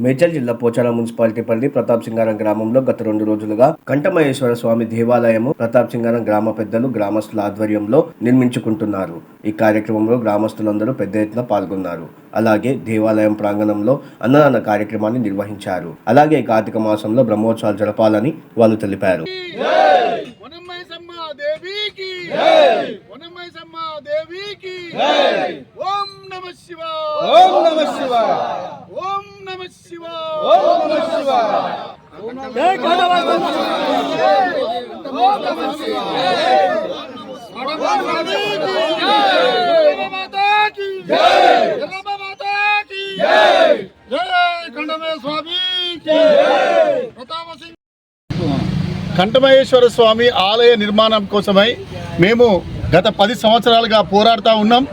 మేడ్చల్ జిల్లా పోచారం మున్సిపాలిటీ పరిధి ప్రతాప్ సింగారం గ్రామంలో గత రెండు రోజులుగా కంఠమహేశ్వర స్వామి దేవాలయము ప్రతాప్ సింగారం గ్రామ పెద్దలు గ్రామస్తుల ఆధ్వర్యంలో నిర్మించుకుంటున్నారు. ఈ కార్యక్రమంలో గ్రామస్తులందరూ పెద్ద ఎత్తున పాల్గొన్నారు. అలాగే దేవాలయం ప్రాంగణంలో అన్నదాన కార్యక్రమాన్ని నిర్వహించారు. అలాగే కార్తీక మాసంలో బ్రహ్మోత్సవాలు జరపాలని వాళ్ళు తెలిపారు. ఓం నమ శివాయ! ఓం నమ శివాయ! ఓం నమ శివాయ ఓం నమ శివాయ జై కనవాసమ్మ ఓం నమ శివాయ మాతాకి జై జగమ్మ మాతాకి జై జై కండమే స్వామికి ప్రతాప సింగ్ కంఠమహేశ్వర స్వామి ఆలయ నిర్మాణం కోసమై మేము గత పది సంవత్సరాలుగా పోరాడుతూ ఉన్నాం.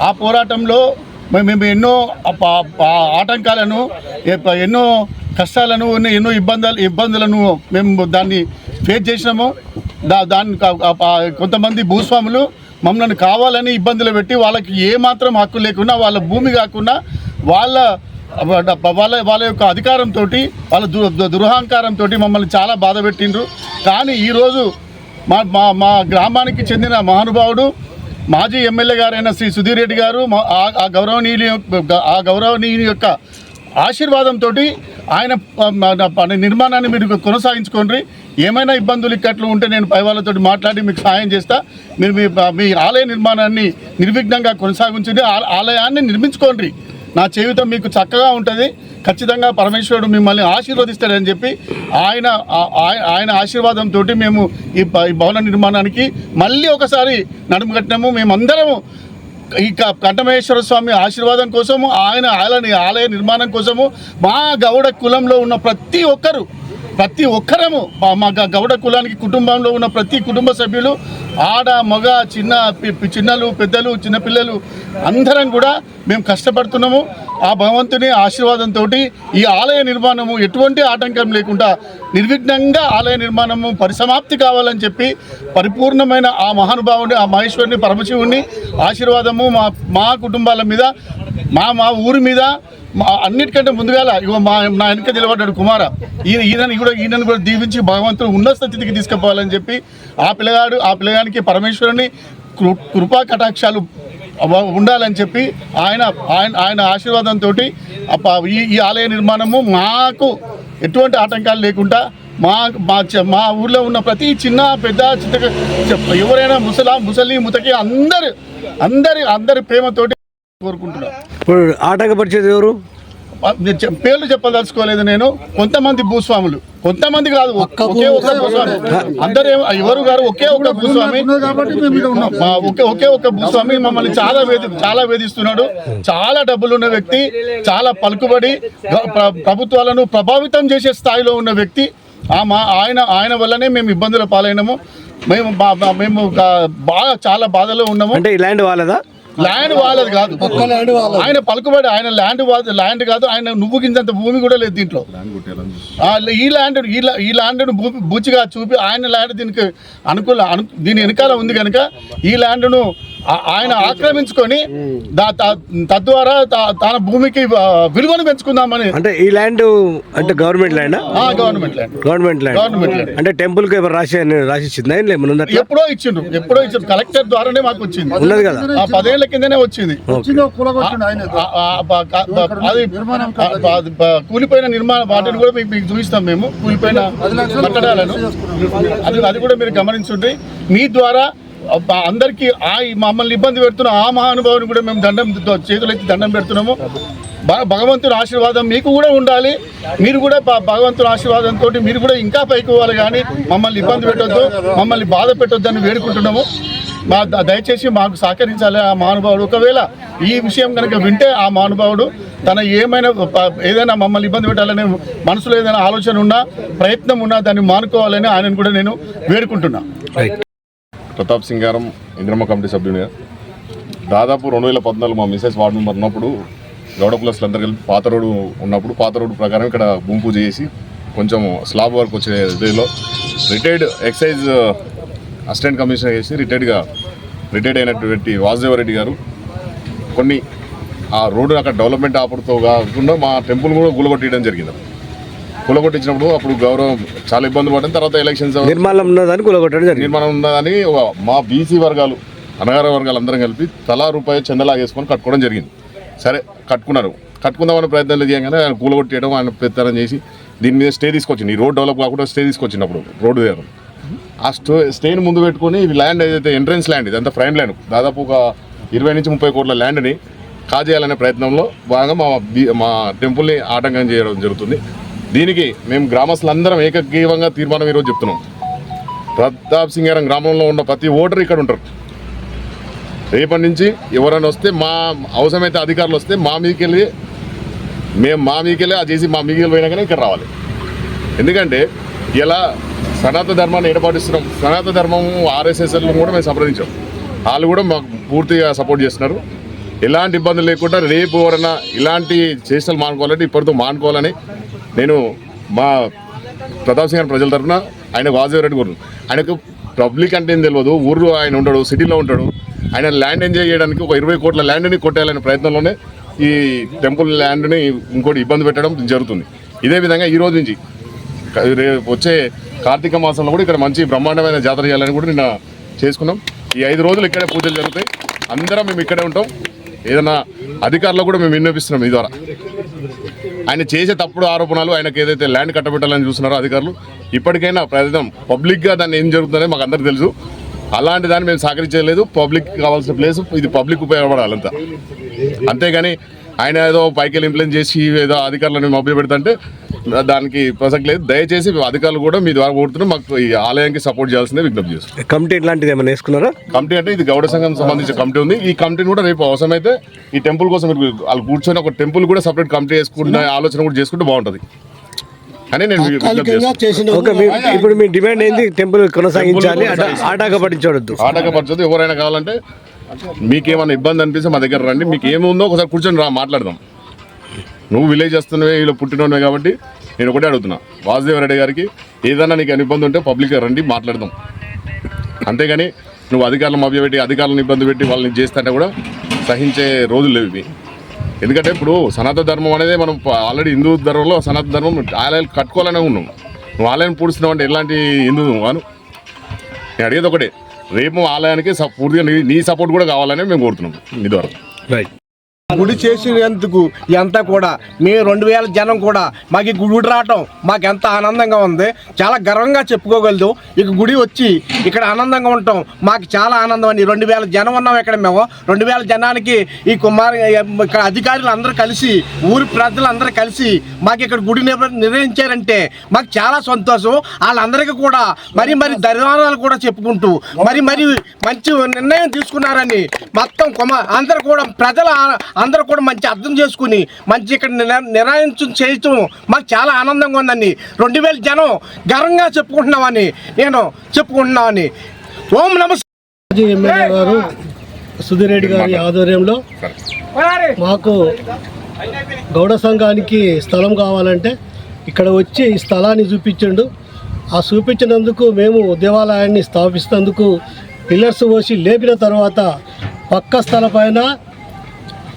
ఆ పోరాటంలో మేము ఎన్నో ఆటంకాలను ఎన్నో కష్టాలను ఎన్నో- ఇబ్బందులు ఇబ్బందులను మేము దాన్ని ఫేస్ చేసినాము. దా దాన్ని కొంతమంది భూస్వాములు మమ్మల్ని కావాలని ఇబ్బందులు పెట్టి వాళ్ళకి ఏమాత్రం హక్కు లేకుండా వాళ్ళ భూమి కాకుండా వాళ్ళ వాళ్ళ వాళ్ళ యొక్క అధికారంతో వాళ్ళ దు దురహంకారంతో మమ్మల్ని చాలా బాధ పెట్టిండ్రు. కానీ ఈరోజు మా మా మా గ్రామానికి చెందిన మహానుభావుడు మాజీ ఎమ్మెల్యే గారైన శ్రీ సుధీర్ రెడ్డి గారు ఆ- గౌరవనీయుని యొక్క- ఆ గౌరవనీయుని యొక్క ఆశీర్వాదంతో ఆయన నిర్మాణాన్ని మీరు కొనసాగించుకోండి. ఏమైనా ఇబ్బందులు ఇక్కట్లు ఉంటే నేను పై వాళ్ళతో మాట్లాడి మీకు సహాయం చేస్తా. మీరు మీ మీ ఆలయ నిర్మాణాన్ని నిర్విఘ్నంగా కొనసాగించండి. ఆ- ఆలయాన్ని నిర్మించుకోండి. నా జీవితం మీకు చక్కగా ఉంటుంది. ఖచ్చితంగా పరమేశ్వరుడు మిమ్మల్ని ఆశీర్వదిస్తాడని చెప్పి ఆయన ఆయ- ఆయన ఆశీర్వాదంతో మేము ఈ భవన నిర్మాణానికి మళ్ళీ ఒకసారి నడుము కట్టినాము. మేమందరము ఈ క- కంఠమహేశ్వర స్వామి ఆశీర్వాదం కోసము ఆయన ఆలయ ఆలయ నిర్మాణం కోసము మా గౌడ కులంలో ఉన్న ప్రతి ఒక్కరు ప్రతి ఒక్కరము మా గ- గౌడ కులానికి కుటుంబంలో ఉన్న ప్రతి కుటుంబ సభ్యులు ఆడ మగ చిన్న పి- చిన్నలు పెద్దలు చిన్నపిల్లలు అందరం కూడా మేము కష్టపడుతున్నాము. ఆ భగవంతుని ఆశీర్వాదంతో ఈ ఆలయ నిర్మాణము ఎటువంటి ఆటంకం లేకుండా నిర్విఘ్నంగా ఆలయ నిర్మాణము పరిసమాప్తి కావాలని చెప్పి పరిపూర్ణమైన ఆ మహానుభావుని ఆ మహేశ్వరుని పరమశివుని ఆశీర్వాదము మా మా కుటుంబాల మీద మా మా ఊరి మీద అన్నిటికంటే ముందుగాల ఇగో మా నా వెనక నిలబడ్డాడు కుమార. ఈయన ఈయనని కూడా ఈయనను కూడా దీవించి భగవంతుడు ఉన్నత స్థితికి తీసుకుపోవాలని చెప్పి ఆ పిల్లగాడు ఆ పిల్లగానికి పరమేశ్వరుని కృ- కృపా కటాక్షాలు ఉండాలని చెప్పి ఆయన ఆయన ఆయన ఆశీర్వాదంతో ఈ ఈ ఆలయ నిర్మాణము మాకు ఎటువంటి ఆటంకాలు లేకుండా మా మా మా ఊర్లో ఉన్న ప్రతి చిన్న పెద్ద చిన్న ఎవరైనా ముసలా ముసలి ముతకి అందరు అందరి అందరి ప్రేమతోటి కోరుకుంటున్నాను ఇప్పుడు ఆటంకపరిచేది ఎవరు? పేర్లు చెప్పదలుచుకోలేదు నేను. కొంతమంది భూస్వాములు. కొంతమంది కాదు ఒకే ఒక భూస్వామి. అందరూ ఎవరు గారు ఒకే ఒక భూస్వామి? ఒకే ఒకే ఒక భూస్వామి మమ్మల్ని చాలా వేధి చాలా వేధిస్తున్నాడు. చాలా డబ్బులున్న వ్యక్తి చాలా పలుకుబడి ప్రభుత్వాలను ప్రభావితం చేసే స్థాయిలో ఉన్న వ్యక్తి. ఆ మా ఆయన ఆయన వల్లనే మేము ఇబ్బందుల పాలైనాము. మేము మేము బాగా చాలా బాధలో ఉన్నాము. అంటే ఈ ల్యాండ్ వాళ్ళదా? ల్యాండ్ వాళ్ళది కాదు. ఆయన పలుకుబడి ఆయన ల్యాండ్ ల్యాండ్ కాదు. ఆయన నువ్వు గింజంత భూమి కూడా లేదు దీంట్లో. ఆ, ఈ ల్యాండ్ ఈ లా- ఈ ల్యాండ్ను భూ బూచిగా చూపి ఆయన ల్యాండ్ దీనికి అనుకూల అను దీని వెనకాల ఉంది కనుక ఈ ల్యాండ్ను ఆయన ఆక్రమించుకొని తద్వారా తన భూమికి విలువను పెంచుకుందామని అంటే ఈ ల్యాండ్ అంటే గవర్నమెంట్ ల్యాండా? Government land. Government land. Government land. అంటే టెంపుల్కి రాసి రాసి ఇచ్చిందా ఏం లేదు ముందు ఎప్పుడో ఇచ్చిండ్రు ఎప్పుడో ఇచ్చిండ్రు. కలెక్టర్ ద్వారానే మాకు వచ్చింది. ఉన్నది కదా? ఆ పదేళ్ళ కిందనే వచ్చింది. అది కూలిపోయిన నిర్మాణ వాటిని కూడా మీకు చూపిస్తాం మేము. కూలిపోయిన కట్టడాలను. అది అది కూడా మీరు గమనించుంటే మీ ద్వారా అందరికీ ఆ మమ్మల్ని ఇబ్బంది పెడుతున్న ఆ మహానుభావుని కూడా మేము దండం చేతులెత్తి దండం పెడుతున్నాము. భగవంతుని ఆశీర్వాదం మీకు కూడా ఉండాలి. మీరు కూడా భగవంతుని ఆశీర్వాదంతో మీరు కూడా ఇంకా పైకి పోవాలి కానీ మమ్మల్ని ఇబ్బంది పెట్టొద్దు మమ్మల్ని బాధ పెట్టొద్దని వేడుకుంటున్నాము. మా ద- దయచేసి మాకు సహకరించాలి ఆ మహానుభావుడు. ఒకవేళ ఈ విషయం కనుక వింటే ఆ మహానుభావుడు తన ఏమైనా ఏదైనా మమ్మల్ని ఇబ్బంది పెట్టాలనే మనసులో ఏదైనా ఆలోచన ఉన్నా ప్రయత్నం ఉన్నా దాన్ని మానుకోవాలని ఆయనను కూడా నేను వేడుకుంటున్నాను ప్రతాప్ సింగారం ఇంద్రమ్మ కమిటీ సభ్యునిగా. దాదాపు రెండు వేల పద్నాలుగు మా మిసెస్ వార్డు మెంబర్ ఉన్నప్పుడు గౌడ ప్లస్లు అందరు కలిపి పాత రోడ్డు ఉన్నప్పుడు పాత రోడ్డు ప్రకారం ఇక్కడ భూమి పూజ చేసి కొంచెం స్లాబ్ వర్క్ వచ్చే ఇదిలో రిటైర్డ్ ఎక్సైజ్ అసిస్టెంట్ కమిషనర్ చేసి రిటైర్డ్గా రిటైర్డ్ అయినటువంటి వాసుదేవరెడ్డి గారు కొన్ని ఆ రోడ్డు అక్కడ డెవలప్మెంట్ ఆపడుతో కాకుండా మా టెంపుల్ కూడా గులగొట్టడం జరిగింది. గులగొట్టించినప్పుడు అప్పుడు గౌరవం చాలా ఇబ్బంది పడిన తర్వాత ఎలక్షన్స్ నిర్మాణం ఉన్నదాన్ని కూలగొట్టడం జరిగింది. నిర్మాణం ఉన్నదని మా బీసీ వర్గాలు అనగార వర్గాలు అందరం కలిపి తలా రూపాయి చందలాగేసుకొని కట్టుకోవడం జరిగింది. సరే కట్టుకున్నారు. కట్టుకుందామని ప్రయత్నాలు చేయగానే ఆయన కూలగొట్టేయడం ఆయన పెత్తనం చేసి దీని మీద స్టే తీసుకొచ్చింది. ఈ రోడ్ డెవలప్ కాకుండా స్టే తీసుకొచ్చినప్పుడు రోడ్డు దగ్గర. ఆ స్టో స్టేని ముందు పెట్టుకొని ఈ ల్యాండ్ ఏదైతే ఎంట్రన్స్ ల్యాండ్ ఇదంతా ఫ్రైమ్ ల్యాండ్ దాదాపు ఒక ఇరవై నుంచి ముప్పై కోట్ల ల్యాండ్ని కాజేయాలనే ప్రయత్నంలో భాగంగా మా బి- మా టెంపుల్ని ఆటంకం చేయడం జరుగుతుంది. దీనికి మేము గ్రామస్తులందరం ఏకగ్రీవంగా తీర్మానం ఈరోజు చెప్తున్నాం. ప్రతాప్ సింగారం గ్రామంలో ఉన్న ప్రతి ఓటర్ ఇక్కడ ఉంటారు. రేపటి నుంచి ఎవరైనా వస్తే మా అవసరమైతే అధికారులు వస్తే మా మీదకి వెళ్ళి మేము మా మీదకి వెళ్ళి ఆ చేసి మా మీదకి పోయినా కానీ ఇక్కడ రావాలి. ఎందుకంటే ఇలా సనాతన ధర్మాన్ని ఏర్పాటిస్తున్నాం. సనాతన ధర్మం ఆర్ఎస్ఎస్ఎల్ను కూడా మేము సంప్రదించాం. వాళ్ళు కూడా మాకు పూర్తిగా సపోర్ట్ చేస్తున్నారు. ఎలాంటి ఇబ్బందులు లేకుండా రేపు ఎవరైనా ఇలాంటి చేష్టలు మానుకోవాలంటే ఇప్పటితో మానుకోవాలని నేను మా ప్రతాప్ సింగ్ ప్రజల తరఫున ఆయన వాజేవరెడ్డి రెడ్డి ఆయనకు పబ్లిక్ అంటే ఏం తెలియదు ఊర్లో ఆయన ఉంటాడు సిటీలో ఉంటాడు. ఆయన ల్యాండ్ ఎంజాయ్ చేయడానికి ఒక ఇరవై కోట్ల ల్యాండ్ని కొట్టేయాలనే ప్రయత్నంలోనే ఈ టెంపుల్ ల్యాండ్ని ఇంకోటి ఇబ్బంది పెట్టడం జరుగుతుంది. ఇదే విధంగా ఈ రోజు నుంచి రేపు వచ్చే కార్తీక మాసంలో కూడా ఇక్కడ మంచి బ్రహ్మాండమైన జాతర చేయాలని కూడా నిన్న చేసుకున్నాం. ఈ ఐదు రోజులు ఇక్కడే పూజలు జరుగుతాయి. అందరం మేము ఇక్కడే ఉంటాం. ఏదైనా అధికారులకు కూడా మేము విన్నపిస్తున్నాం ఈ ద్వారా. ఆయన చేసే తప్పుడు ఆరోపణలు ఆయనకు ఏదైతే ల్యాండ్ కట్టబెట్టాలని చూస్తున్నారో అధికారులు ఇప్పటికైనా ప్రస్తుతం పబ్లిక్గా దాన్ని ఏం జరుగుతుందో మాకు అందరికీ తెలుసు. అలాంటి దాన్ని మేము సహకరించలేదు పబ్లిక్ కావాల్సిన ప్లేస్ ఇది పబ్లిక్ ఉపయోగపడాలంతా. అంతేగాని ఆయన ఏదో పైకి వెళ్ళి ఇంప్లెంట్ చేసి ఏదో అధికారులను మభ్య పెడతంటే దానికి ప్రసక్తి లేదు. దయచేసి అధికారులు కూడా మీ ద్వారా కోరుతున్నాం. మాకు ఈ ఆలయానికి సపోర్ట్ చేయాల్సిందే విజ్ఞప్తి చేస్తాం కమిటీ ఇట్లాంటిది ఏమైనా వేసుకున్నారా? కమిటీ అంటే ఇది గౌడ సంఘం సంబంధించిన కమిటీ ఉంది. ఈ కమిటీని కూడా రేపు అవసరమైతే ఈ టెంపుల్ కోసం మీరు వాళ్ళు కూర్చొని ఒక టెంపుల్ కూడా సపరేట్ కమిటీ వేసుకుంటే ఆలోచన కూడా చేసుకుంటే బాగుంటుంది. అని నేను విజ్ఞప్తి చేస్తున్నాను. ఓకే మీ ఇప్పుడు మీ డిమాండ్ ఏంది? టెంపుల్ కొనసాగించాలి ఆట- ఆటంక పట్టించవద్దు ఆటంకపరచదు ఎవరైనా కావాలంటే మీకేమైనా ఇబ్బంది అనిపిస్తే మా దగ్గర రండి. మీకు ఏముందో ఒకసారి కూర్చొని రా మాట్లాడదాం. నువ్వు విలేజ్ వస్తున్నవే వీళ్ళు పుట్టినవే కాబట్టి నేను ఒకటే అడుగుతున్నా. వాసుదేవ రెడ్డి గారికి ఏదైనా నీకు ఇబ్బంది ఉంటే పబ్లిక్గా రండి మాట్లాడదాం. అంతేగాని నువ్వు అధికారులను మభ్యపెట్టి అధికారులను ఇబ్బంది పెట్టి వాళ్ళని చేస్తుంటే కూడా సహించే రోజులు లేవు ఇవి. ఎందుకంటే ఇప్పుడు సనాతన ధర్మం అనేది మనం ఆల్రెడీ హిందూ ధర్మంలో సనాతన ధర్మం ఆలయాలు కట్టుకోవాలనే ఉన్నాం. నువ్వు ఆలయం పూడుస్తున్నావు అంటే ఎలాంటి హిందూ కాను? నేను అడిగేది ఒకటే. రేపు ఆలయానికి పూర్తిగా నీ నీ సపోర్ట్ కూడా కావాలని మేము కోరుతున్నాం. మీ ద్వారా. రైట్ గుడి చేసినందుకు ఎంత కూడా? మేము రెండు వేల జనం కూడా మాకు ఈ గుడి రావటం మాకు ఎంత ఆనందంగా ఉంది. చాలా గర్వంగా చెప్పుకోగలదు. ఇక గుడి వచ్చి ఇక్కడ ఆనందంగా ఉంటాం మాకు చాలా ఆనందం అండి. రెండు వేల జనం ఉన్నాం ఇక్కడ మేము. రెండు వేల జనానికి ఈ కుమార్ ఇక్కడ అధికారులు అందరూ కలిసి ఊరి ప్రజలందరూ కలిసి మాకు ఇక్కడ గుడి నిర్ణయించారంటే నిర్వహించారంటే మాకు చాలా సంతోషం. వాళ్ళందరికీ కూడా మరి మరి ధన్యవాదాలు కూడా చెప్పుకుంటూ మరి మరి మంచి నిర్ణయం తీసుకున్నారని మొత్తం కుమార్ అందరూ కూడా ప్రజల అందరూ కూడా మంచి అర్థం చేసుకుని మంచి ఇక్కడ నిర్- నిర్ణయించు చేయటం మాకు చాలా ఆనందంగా ఉందండి. రెండు వేల జనం గర్వంగా చెప్పుకుంటున్నామని నేను చెప్పుకుంటున్నామని. ఓం నమస్తే మాజీ ఎమ్మెల్యే గారు సుధీర్ రెడ్డి గారి ఆధ్వర్యంలో మాకు గౌడ సంఘానికి స్థలం కావాలంటే ఇక్కడ వచ్చి ఈ స్థలాన్ని చూపించిండు. ఆ చూపించినందుకు మేము దేవాలయాన్ని స్థాపిస్తున్నందుకు పిల్లర్స్ పోసి లేపిన తర్వాత పక్క స్థలం పైన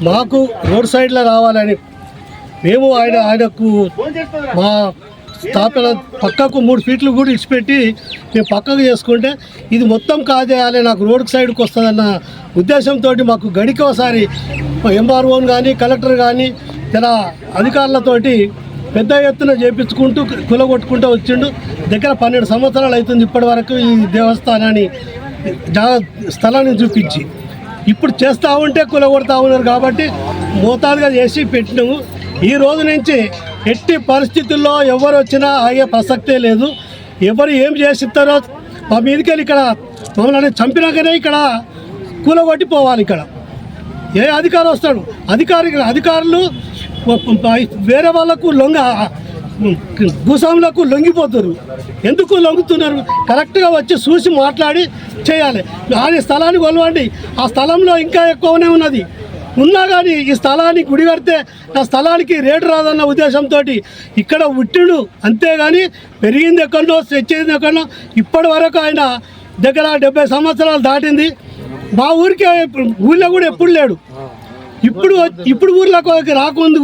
మాకు రోడ్ సైడ్లో రావాలని మేము ఆయన ఆయనకు మా స్థాపన పక్కకు మూడు ఫీట్లు కూడా ఇచ్చిపెట్టి మేము పక్కకు చేసుకుంటే ఇది మొత్తం కాజేయాలి నాకు రోడ్ సైడ్కి వస్తుందన్న ఉద్దేశంతో మాకు గడికి ఒకసారి ఎంఆర్ఓని కానీ కలెక్టర్ కానీ ఇలా అధికారులతోటి పెద్ద ఎత్తున చేపించుకుంటూ కులగొట్టుకుంటూ వచ్చిండు. దగ్గర పన్నెండు సంవత్సరాలు అవుతుంది ఇప్పటి వరకు ఈ దేవస్థానాన్ని జా స్థలాన్ని చూపించి. ఇప్పుడు చేస్తూ ఉంటే కులగొడతా ఉన్నారు కాబట్టి మోతాదుగా చేసి పెట్టినాము. ఈ రోజు నుంచి ఎట్టి పరిస్థితుల్లో ఎవరు వచ్చినా అయ్యే ప్రసక్తే లేదు. ఎవరు ఏం చేసిస్తారో మా మీదకెళ్ళి ఇక్కడ మమ్మల్ని చంపినాకనే ఇక్కడ కూలగొట్టిపోవాలి ఇక్కడ. ఏ అధికారం వస్తాడు? అధికారి అధికారులు వేరే వాళ్ళకు లొంగ భూస్వాములకు లొంగిపోతారు. ఎందుకు లొంగుతున్నారు? కరెక్ట్గా వచ్చి చూసి మాట్లాడి చేయాలి. ఆ స్థలాన్ని కొలవండి. ఆ స్థలంలో ఇంకా ఎక్కువనే ఉన్నది. ఉన్నా కానీ ఈ స్థలాన్ని గుడి కడితే ఆ స్థలానికి రేటు రాదన్న ఉద్దేశంతో ఇక్కడ ఉట్టిడు అంతేగాని పెరిగింది ఎక్కడో తెచ్చేది ఎక్కడో ఇప్పటి వరకు ఆయన దగ్గర డెబ్బై సంవత్సరాలు దాటింది. మా ఊరికే ఊళ్ళో కూడా ఎప్పుడు లేడు. ఇప్పుడు ఇప్పుడు ఊర్లోకి రాకముందు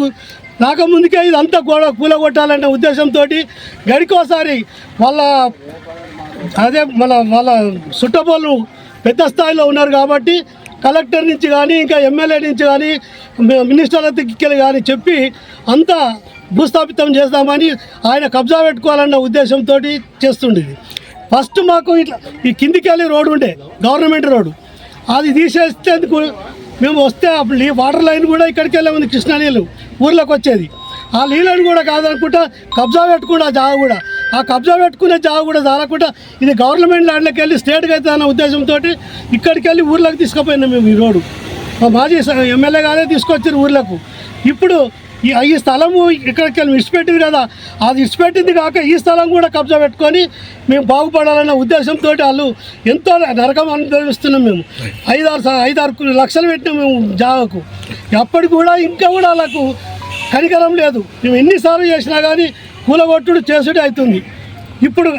రాకముందుకే ఇదంతా గోడ కూలగొట్టాలనే ఉద్దేశంతో గడికోసారి వాళ్ళ అదే మన వాళ్ళ చుట్టబోళ్ళు పెద్ద స్థాయిలో ఉన్నారు కాబట్టి కలెక్టర్ నుంచి కానీ ఇంకా ఎమ్మెల్యే నుంచి కానీ మినిస్టర్ల దగ్గరికి కానీ చెప్పి అంతా భూస్థాపితం చేద్దామని ఆయన కబ్జా పెట్టుకోవాలన్న ఉద్దేశంతో చేస్తుండేది. ఫస్ట్ మాకు ఇట్లా ఈ కిందికి వెళ్ళి రోడ్డు ఉండే గవర్నమెంట్ రోడ్డు. అది తీసేస్తేందుకు మేము వస్తే అప్పుడు ఈ వాటర్ లైన్ కూడా ఇక్కడికి వెళ్ళే ఉంది కృష్ణా నీళ్ళు ఊర్లోకి వచ్చేది. ఆ నీళ్ళని కూడా కాదనుకుంటా కబ్జా పెట్టుకున్న జాగ కూడా. ఆ కబ్జా పెట్టుకునే జాగ కూడా చాలకుండా ఇది గవర్నమెంట్ ల్యాండ్లోకి వెళ్ళి స్టేట్కి అయితే అన్న ఉద్దేశంతో ఇక్కడికి వెళ్ళి ఊర్లోకి తీసుకుపోయినాం మేము ఈ రోడ్డు. మా మాజీ ఎమ్మెల్యే గారే తీసుకొచ్చారు ఊర్లకు. ఇప్పుడు ఈ ఈ స్థలము ఇక్కడికి వెళ్ళి ఇడిచిపెట్టింది కదా అది ఇడిచిపెట్టింది కాక ఈ స్థలం కూడా కబ్జా పెట్టుకొని మేము బాగుపడాలన్న ఉద్దేశంతో వాళ్ళు ఎంతో నరకం అనుభవిస్తున్నాం మేము. ఐదారు ఐదారు లక్షలు పెట్టినాం మేము జాగకు. అప్పటికి కూడా ఇంకా కూడా వాళ్ళకు కనికరం లేదు. మేము ఎన్నిసార్లు చేసినా కానీ కూలగొట్టుడు చేసుడు అవుతుంది ఇప్పుడు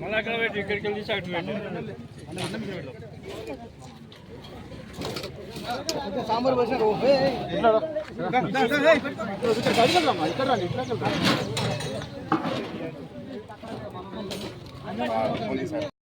మళ్ళీ అక్కడ పెట్టి సాంబార్ పోసిన ఇక్కడ ఇక్కడ ఇక్కడ ఇక్కడ para, para